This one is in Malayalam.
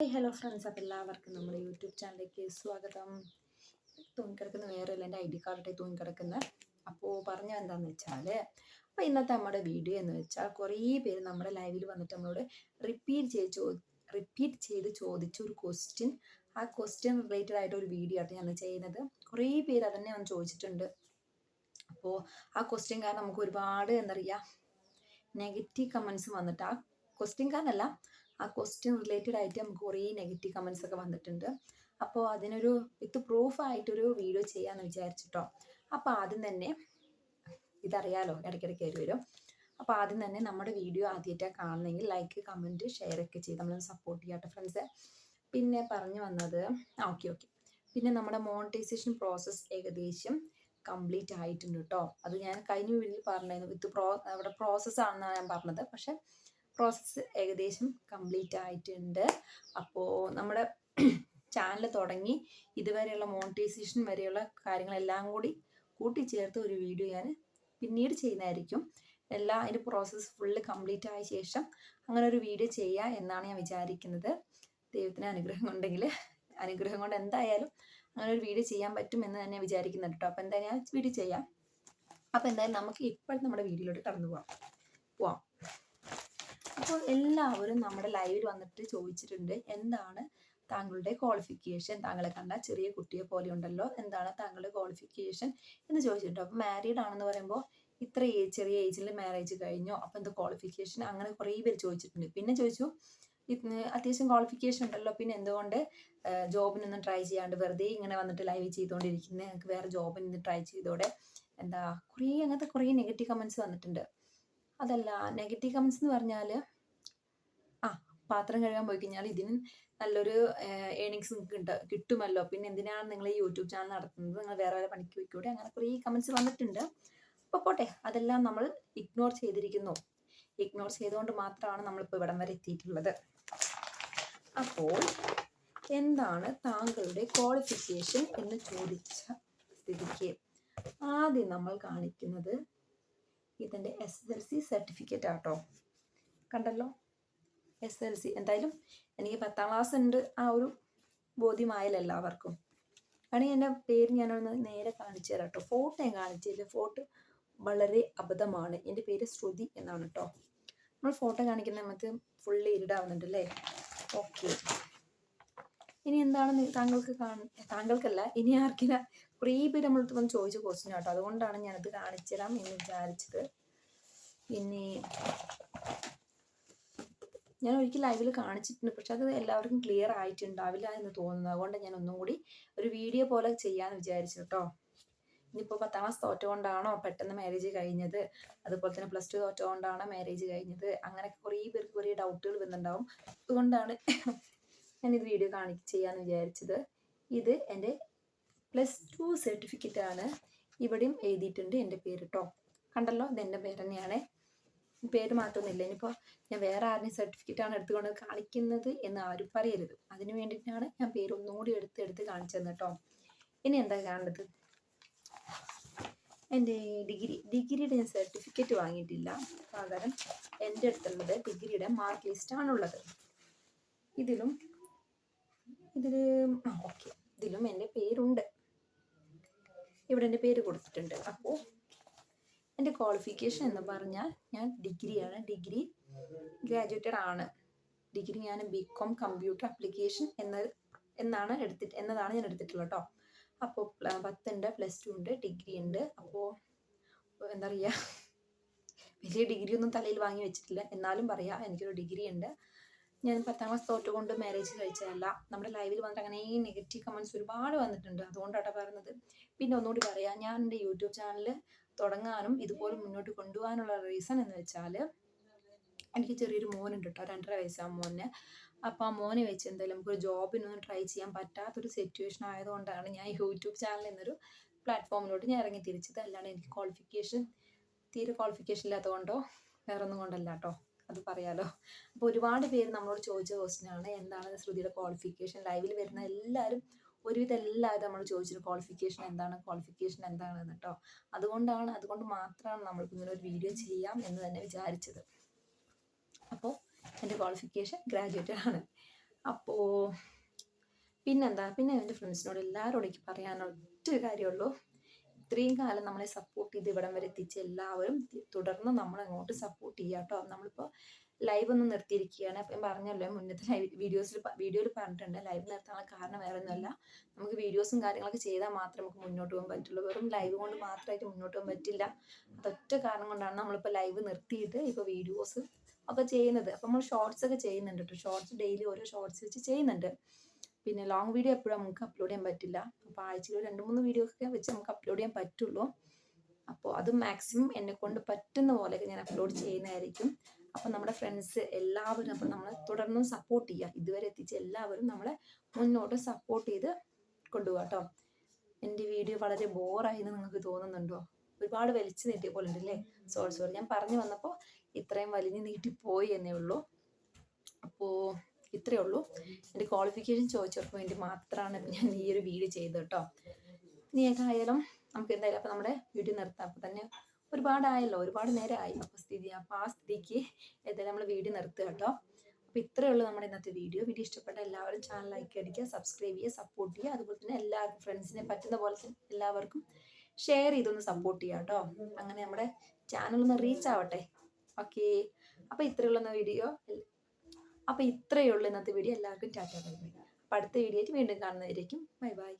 ഹലോ ഫ്രണ്ട്സ് അപ്പോൾ എല്ലാവർക്കും നമ്മുടെ യൂട്യൂബ് ചാനലിലേക്ക് സ്വാഗതം. തൂങ്ങിക്കിടക്കുന്ന വേറെ അല്ല എന്റെ ഐ ഡി കാർഡിൽ തൂങ്ങിക്കിടക്കുന്ന. അപ്പോൾ പറഞ്ഞ എന്താണെന്ന് വെച്ചാൽ അപ്പോൾ ഇന്നത്തെ നമ്മുടെ വീഡിയോ എന്ന് വെച്ചാൽ കുറേ പേര് നമ്മുടെ ലൈവിൽ വന്നിട്ട് നമ്മളോട് റിപ്പീറ്റ് ചെയ്ത് ചോ റിപ്പീറ്റ് ചെയ്ത് ചോദിച്ച ഒരു ക്വസ്റ്റ്യൻ ആ ക്വസ്റ്റ്യൻ റിലേറ്റഡ് ആയിട്ട് ഒരു വീഡിയോ ആണ് ഞാൻ ചെയ്യുന്നത്. കുറേ പേര് അതന്നെ വന്ന് ചോദിച്ചിട്ടുണ്ട്. അപ്പോൾ ആ ക്വസ്റ്റ്യൻ കാരണം നമുക്ക് ഒരുപാട് എന്താ പറയുക നെഗറ്റീവ് കമൻസ് വന്നിട്ട് ആ ക്വസ്റ്റ്യൻ കാരണമല്ല ആ ക്വസ്റ്റ്യൻ റിലേറ്റഡ് ആയിട്ട് നമുക്ക് കുറേ നെഗറ്റീവ് കമൻസ് ഒക്കെ വന്നിട്ടുണ്ട്. അപ്പോൾ അതിനൊരു വിത്ത് പ്രൂഫ് ആയിട്ടൊരു വീഡിയോ ചെയ്യാമെന്ന് വിചാരിച്ചിട്ടോ. അപ്പോൾ ആദ്യം തന്നെ ഇതറിയാലോ ഇടയ്ക്കിടയ്ക്ക് കയറി വരും. അപ്പോൾ ആദ്യം തന്നെ നമ്മുടെ വീഡിയോ ആദ്യമായിട്ടാണ് കാണുന്നെങ്കിൽ ലൈക്ക് കമന്റ് ഷെയർ ഒക്കെ ചെയ്ത് നമ്മളൊന്ന് സപ്പോർട്ട് ചെയ്യാട്ടോ ഫ്രണ്ട്സ് പിന്നെ പറഞ്ഞു വന്നത് ഓക്കെ ഓക്കെ പിന്നെ നമ്മുടെ മോണിറ്റൈസേഷൻ പ്രോസസ്സ് ഏകദേശം കംപ്ലീറ്റ് ആയിട്ടുണ്ട് കേട്ടോ അത് ഞാൻ കഴിഞ്ഞ വീഡിയോയിൽ പറഞ്ഞായിരുന്നു വിത്ത് പ്രോ അവിടെ പ്രോസസ്സാണെന്നാണ് ഞാൻ പറഞ്ഞത്. പക്ഷെ പ്രോസസ്സ് ഏകദേശം കംപ്ലീറ്റ് ആയിട്ടുണ്ട്. അപ്പോൾ നമ്മുടെ ചാനൽ തുടങ്ങി ഇതുവരെയുള്ള മോണിറ്റൈസേഷൻ വരെയുള്ള കാര്യങ്ങളെല്ലാം കൂടി കൂട്ടിച്ചേർത്ത് ഒരു വീഡിയോ ഞാൻ പിന്നീട് ചെയ്യുന്നതായിരിക്കും. എല്ലാ അതിന്റെ പ്രോസസ്സ് ഫുള്ള് കംപ്ലീറ്റ് ആയ ശേഷം അങ്ങനെ ഒരു വീഡിയോ ചെയ്യുക എന്നാണ് ഞാൻ വിചാരിക്കുന്നത്. ദൈവത്തിന് അനുഗ്രഹം ഉണ്ടെങ്കിൽ അനുഗ്രഹം കൊണ്ട് എന്തായാലും അങ്ങനെ ഒരു വീഡിയോ ചെയ്യാൻ പറ്റും എന്ന് തന്നെ വിചാരിക്കുന്നുണ്ട് കേട്ടോ അപ്പോൾ എന്തായാലും ഞാൻ വീഡിയോ ചെയ്യാം. അപ്പോൾ എന്തായാലും നമുക്ക് ഇപ്പോഴും നമ്മുടെ വീഡിയോയിലോട്ട് കടന്നു പോവാം. പോവാം. അപ്പോൾ എല്ലാവരും നമ്മുടെ ലൈവിൽ വന്നിട്ട് ചോദിച്ചിട്ടുണ്ട് എന്താണ് താങ്കളുടെ ക്വാളിഫിക്കേഷൻ താങ്കളെ കണ്ട ചെറിയ കുട്ടിയെ പോലെ ഉണ്ടല്ലോ എന്താണ് താങ്കളുടെ ക്വാളിഫിക്കേഷൻ എന്ന് ചോദിച്ചിട്ടുണ്ട്. അപ്പോൾ മാരീഡ് ആണെന്ന് പറയുമ്പോൾ ഇത്ര ഏജ് ചെറിയ ഏജിൽ മാരേജ് കഴിഞ്ഞോ? അപ്പോൾ എന്താ ക്വാളിഫിക്കേഷൻ അങ്ങനെ കുറേ പേര് ചോദിച്ചിട്ടുണ്ട്. പിന്നെ ചോദിച്ചു അത്യാവശ്യം ക്വാളിഫിക്കേഷൻ ഉണ്ടല്ലോ പിന്നെ എന്തുകൊണ്ട് ജോബിനൊന്നും ട്രൈ ചെയ്യാണ്ട് വെറുതെ ഇങ്ങനെ വന്നിട്ട് ലൈവ് ചെയ്തുകൊണ്ടിരിക്കുന്നത് ഞങ്ങൾക്ക് വേറെ ജോബിന് ട്രൈ ചെയ്തോടെ? എന്താ കുറേ അങ്ങനത്തെ കുറേ നെഗറ്റീവ് കമൻസ് വന്നിട്ടുണ്ട്. അതല്ല നെഗറ്റീവ് കമൻസ് എന്ന് പറഞ്ഞാൽ പാത്രം കഴുകാൻ പോയി കഴിഞ്ഞാൽ ഇതിന് നല്ലൊരു ഏണിങ്സ് നിങ്ങൾക്ക് കിട്ടുമല്ലോ. പിന്നെ എന്തിനാണ് നിങ്ങൾ ഈ യൂട്യൂബ് ചാനൽ നടത്തുന്നത്? നിങ്ങൾ വേറെ വേറെ പണിക്ക് പോയിക്കൂടെ? അങ്ങനെ കുറേ കമൻസ് വന്നിട്ടുണ്ട്. അപ്പോൾ പോട്ടെ അതെല്ലാം നമ്മൾ ഇഗ്നോർ ചെയ്തിരിക്കുന്നു. ഇഗ്നോർ ചെയ്തുകൊണ്ട് മാത്രമാണ് നമ്മളിപ്പോൾ ഇവിടം വരെ എത്തിയിട്ടുള്ളത്. അപ്പോൾ എന്താണ് താങ്കളുടെ ക്വാളിഫിക്കേഷൻ എന്ന് ചോദിച്ച സ്ഥിതിക്ക്? ആദ്യം നമ്മൾ കാണിക്കുന്നത് ഇതിന്റെ എസ് എൽ സി സർട്ടിഫിക്കറ്റ് ആട്ടോ. കണ്ടല്ലോ? S L C. എന്തായാലും എനിക്ക് പത്താം ക്ലാസ് ഉണ്ട്. ആ ഒരു ബോധ്യമായല്ലോ എല്ലാവർക്കും. വേണമെങ്കിൽ എന്റെ പേര് ഞാനൊന്ന് നേരെ കാണിച്ചു തരാം കേട്ടോ ഫോട്ടോ ഞാൻ കാണിച്ചില്ല ഫോട്ടോ വളരെ അബദ്ധമാണ്. എന്റെ പേര് ശ്രുതി എന്നാണ് കേട്ടോ നമ്മൾ ഫോട്ടോ കാണിക്കുന്ന നമുക്ക് ഫുള്ള് ഇരുടാവുന്നുണ്ട് അല്ലേ? ഓക്കെ ഇനി എന്താണ് താങ്കൾക്ക് കാണ താങ്കൾക്കല്ല ഇനി ആർക്കില്ല? കുറേ പേര് നമ്മളടുത്ത് വന്ന് ചോദിച്ച ക്വസ്റ്റ്യൻ കേട്ടോ അതുകൊണ്ടാണ് ഞാനത് കാണിച്ചു തരാം എന്ന് വിചാരിച്ചത്. പിന്നെ ഞാൻ ഒരിക്കൽ ലൈവിൽ കാണിച്ചിട്ടുണ്ട്. പക്ഷെ അത് എല്ലാവർക്കും ക്ലിയർ ആയിട്ടുണ്ടാവില്ല എന്ന് തോന്നുന്നു. അതുകൊണ്ട് ഞാൻ ഒന്നും കൂടി ഒരു വീഡിയോ പോലെ ചെയ്യാന്ന് വിചാരിച്ചു കേട്ടോ ഇനിയിപ്പോൾ പത്താം ക്ലാസ് തോറ്റുകൊണ്ടാണോ പെട്ടെന്ന് മാരേജ് കഴിഞ്ഞത്? അതുപോലെ തന്നെ പ്ലസ് ടു തോറ്റുകൊണ്ടാണോ മാരേജ് കഴിഞ്ഞത്? അങ്ങനെ കുറേ പേർക്ക് കുറേ ഡൗട്ടുകൾ വന്നിട്ടുണ്ടാവും അതുകൊണ്ടാണ് ഞാൻ ഞാനിത് വീഡിയോ കാണി ചെയ്യാമെന്ന് വിചാരിച്ചത്. ഇത് എന്റെ പ്ലസ് ടു സർട്ടിഫിക്കറ്റ് ആണ്. ഇവിടെയും എഴുതിയിട്ടുണ്ട് എന്റെ പേര് കേട്ടോ കണ്ടല്ലോ? ഇത് എന്റെ പേര് തന്നെയാണ്. പേര് മാറ്റമൊന്നുമില്ല ഇനിയിപ്പോൾ ഞാൻ വേറെ ആരുടെയും സർട്ടിഫിക്കറ്റ് ആണ് എടുത്തുകൊണ്ട് കാണിക്കുന്നത് എന്ന് ആരും പറയരുത്. അതിനു വേണ്ടിയിട്ടാണ് ഞാൻ പേര് ഒന്നുകൂടി എടുത്ത് എടുത്ത് കാണിച്ചത് കേട്ടോ. ഇനി എന്താ കാണുന്നത് എന്റെ ഡിഗ്രി ഡിഗ്രിയുടെ ഞാൻ സർട്ടിഫിക്കറ്റ് വാങ്ങിയിട്ടില്ല. പകരം എന്റെ അടുത്തുള്ളത് ഡിഗ്രിയുടെ മാർക്ക് ലിസ്റ്റ് ലിസ്റ്റാണുള്ളത് ഇതിലും ഇതിൽ ഓക്കെ ഇതിലും എന്റെ പേരുണ്ട്. ഇവിടെ എന്റെ പേര് കൊടുത്തിട്ടുണ്ട്. അപ്പോൾ എന്റെ ക്വാളിഫിക്കേഷൻ എന്ന് പറഞ്ഞാൽ ഞാൻ ഡിഗ്രിയാണ്. ഡിഗ്രി ഗ്രാജുവേറ്റഡ് ആണ്. ഡിഗ്രി ഞാൻ ബി കോം കമ്പ്യൂട്ടർ ആപ്ലിക്കേഷൻ എന്ന എന്നാണ് എടുത്തിട്ട് എന്നതാണ് ഞാൻ എടുത്തിട്ടുള്ളത് കേട്ടോ അപ്പോൾ പത്തുണ്ട് പ്ലസ് ടു ഉണ്ട് ഡിഗ്രി ഉണ്ട്. അപ്പോൾ എന്താ പറയുക വലിയ ഡിഗ്രി ഒന്നും തലയിൽ വാങ്ങി വെച്ചിട്ടില്ല. എന്നാലും പറയാം എനിക്കൊരു ഡിഗ്രി ഉണ്ട്. ഞാൻ പത്താം ക്ലാസ് തോറ്റുകൊണ്ട് മാരേജ് കഴിച്ചതല്ല. നമ്മുടെ ലൈവിൽ വന്നിട്ട് അങ്ങനെ ഈ നെഗറ്റീവ് കമൻസ് ഒരുപാട് വന്നിട്ടുണ്ട്. അതുകൊണ്ടാണ് പറയുന്നത്. പിന്നെ ഒന്നുകൂടി പറയാം ഞാൻ എന്റെ യൂട്യൂബ് ചാനൽ തുടങ്ങാനും ഇതുപോലെ മുന്നോട്ട് കൊണ്ടുപോകാനുള്ള റീസൺ എന്ന് വെച്ചാൽ എനിക്ക് ചെറിയൊരു മോനുണ്ട് കേട്ടോ രണ്ടര വയസ്സാണ് മോനെ. അപ്പോൾ ആ മോനെ വെച്ച് എന്തായാലും നമുക്കൊരു ജോബിനൊന്നും ട്രൈ ചെയ്യാൻ പറ്റാത്തൊരു സിറ്റുവേഷൻ ആയതുകൊണ്ടാണ് ഞാൻ യൂട്യൂബ് ചാനൽ എന്നൊരു പ്ലാറ്റ്ഫോമിലോട്ട് ഞാൻ ഇറങ്ങി തിരിച്ചത്. അല്ലാണ്ട് എനിക്ക് ക്വാളിഫിക്കേഷൻ തീരെ ക്വാളിഫിക്കേഷൻ ഇല്ലാത്തതുകൊണ്ടോ വേറെ ഒന്നും കൊണ്ടല്ല കേട്ടോ അത് പറയാലോ. അപ്പോൾ ഒരുപാട് പേര് നമ്മളോട് ചോദിച്ച ക്വസ്റ്റിനാണ് എന്താണ് ശ്രുതിയുടെ ക്വാളിഫിക്കേഷൻ ലൈവിൽ വരുന്ന എല്ലാവരും ഒരുവിധം എല്ലാവരും നമ്മൾ ചോദിച്ചൊരു ക്വാളിഫിക്കേഷൻ എന്താണ് ക്വാളിഫിക്കേഷൻ എന്താണ് കേട്ടോ അതുകൊണ്ടാണ് അതുകൊണ്ട് മാത്രമാണ് നമ്മൾക്ക് ഇങ്ങനെ ഒരു വീഡിയോ ചെയ്യാം എന്ന് തന്നെ വിചാരിച്ചത്. അപ്പോൾ എന്റെ ക്വാളിഫിക്കേഷൻ ഗ്രാജുവേറ്റ് ആണ്. അപ്പോൾ പിന്നെന്താ? പിന്നെ എന്റെ ഫ്രണ്ട്സിനോട് എല്ലാവരോടും എനിക്ക് പറയാനുള്ള ഒറ്റ കാര്യമുള്ളൂ ഇത്രയും കാലം നമ്മളെ സപ്പോർട്ട് ചെയ്ത് ഇവിടം വരെ എത്തിച്ച എല്ലാവരും തുടർന്ന് നമ്മൾ അങ്ങോട്ട് സപ്പോർട്ട് ചെയ്യുക കേട്ടോ നമ്മളിപ്പോൾ ലൈവ് ഒന്ന് നിർത്തിയിരിക്കുകയാണ്. അപ്പം പറഞ്ഞല്ലോ മുന്നത്തെ ലൈവ് വീഡിയോസിൽ വീഡിയോയിൽ പറഞ്ഞിട്ടുണ്ട്. ലൈവ് നിർത്താനുള്ള കാരണം വേറെ ഒന്നുമല്ല നമുക്ക് വീഡിയോസും കാര്യങ്ങളൊക്കെ ചെയ്താൽ മാത്രമേ നമുക്ക് മുന്നോട്ട് പോകാൻ പറ്റുള്ളൂ. വെറും ലൈവ് കൊണ്ട് മാത്രമായിട്ട് മുന്നോട്ട് പോകാൻ പറ്റില്ല. അതൊറ്റ കാരണം കൊണ്ടാണ് നമ്മളിപ്പോൾ ലൈവ് നിർത്തിയിട്ട് ഇപ്പോൾ വീഡിയോസ് ഒക്കെ ചെയ്യുന്നത്. അപ്പം നമ്മൾ ഷോർട്സ് ഒക്കെ ചെയ്യുന്നുണ്ട് കേട്ടോ ഷോർട്സ് ഡെയിലി ഓരോ ഷോർട്സ് വെച്ച് ചെയ്യുന്നുണ്ട്. പിന്നെ ലോങ് വീഡിയോ എപ്പോഴും നമുക്ക് അപ്ലോഡ് ചെയ്യാൻ പറ്റില്ല. അപ്പോൾ ആഴ്ചയിൽ രണ്ട് മൂന്ന് വീഡിയോ ഒക്കെ വെച്ച് നമുക്ക് അപ്ലോഡ് ചെയ്യാൻ പറ്റുള്ളൂ. അപ്പോൾ അത് മാക്സിമം എന്നെ കൊണ്ട് പറ്റുന്ന പോലെയൊക്കെ ഞാൻ അപ്ലോഡ് ചെയ്യുന്നതായിരിക്കും. അപ്പം നമ്മുടെ ഫ്രണ്ട്സ് എല്ലാവരും അപ്പം നമ്മളെ തുടർന്നും സപ്പോർട്ട് ചെയ്യുക. ഇതുവരെ എത്തിച്ച എല്ലാവരും നമ്മളെ മുന്നോട്ട് സപ്പോർട്ട് ചെയ്ത് കൊണ്ടുപോകാം കേട്ടോ. എന്റെ വീഡിയോ വളരെ ബോറായി എന്ന് നിങ്ങൾക്ക് തോന്നുന്നുണ്ടോ? ഒരുപാട് വലിച്ചു നീട്ടിയ പോലെ ഉണ്ടല്ലേ? സോറി സോറി ഞാൻ പറഞ്ഞു വന്നപ്പോൾ ഇത്രയും വലിഞ്ഞ് നീട്ടിപ്പോയി എന്നേ ഉള്ളൂ. അപ്പോൾ ഇത്രയേ ഉള്ളൂ. എന്റെ ക്വാളിഫിക്കേഷൻ ചോദിച്ചവർക്ക് വേണ്ടി മാത്രമാണ് ഞാൻ ഈ ഒരു വീഡിയോ ചെയ്തത് കേട്ടോ ഇനി ഏതായാലും നമുക്ക് എന്തായാലും അപ്പം നമ്മുടെ വീഡിയോ നിർത്താം. അപ്പം തന്നെ ഒരുപാടായല്ലോ ഒരുപാട് നേരമായി അപ്പോൾ സ്ഥിതി അപ്പോൾ ആ സ്ഥിതിക്ക് ഏതായാലും നമ്മൾ വീഡിയോ നിർത്തുക കേട്ടോ അപ്പോൾ ഇത്രയേ ഉള്ളൂ നമ്മുടെ ഇന്നത്തെ വീഡിയോ വീഡിയോ ഇഷ്ടപ്പെട്ട എല്ലാവരും ചാനൽ ലൈക്ക് അടിക്കുക സബ്സ്ക്രൈബ് ചെയ്യുക സപ്പോർട്ട് ചെയ്യുക. അതുപോലെ തന്നെ എല്ലാവർക്കും ഫ്രണ്ട്സിനെ പറ്റുന്ന പോലെ എല്ലാവർക്കും ഷെയർ ചെയ്തൊന്ന് സപ്പോർട്ട് ചെയ്യുക കേട്ടോ അങ്ങനെ നമ്മുടെ ചാനൽ ഒന്ന് റീച്ച് ആവട്ടെ. ഓക്കെ അപ്പോൾ ഇത്രയുള്ള വീഡിയോ അപ്പോൾ ഇത്രയേ ഉള്ളൂ ഇന്നത്തെ വീഡിയോ എല്ലാവർക്കും ടാറ്റ ബൈ ബൈ. അടുത്ത വീഡിയോ വീണ്ടും കാണുന്നതായിരിക്കും ബൈ ബൈ.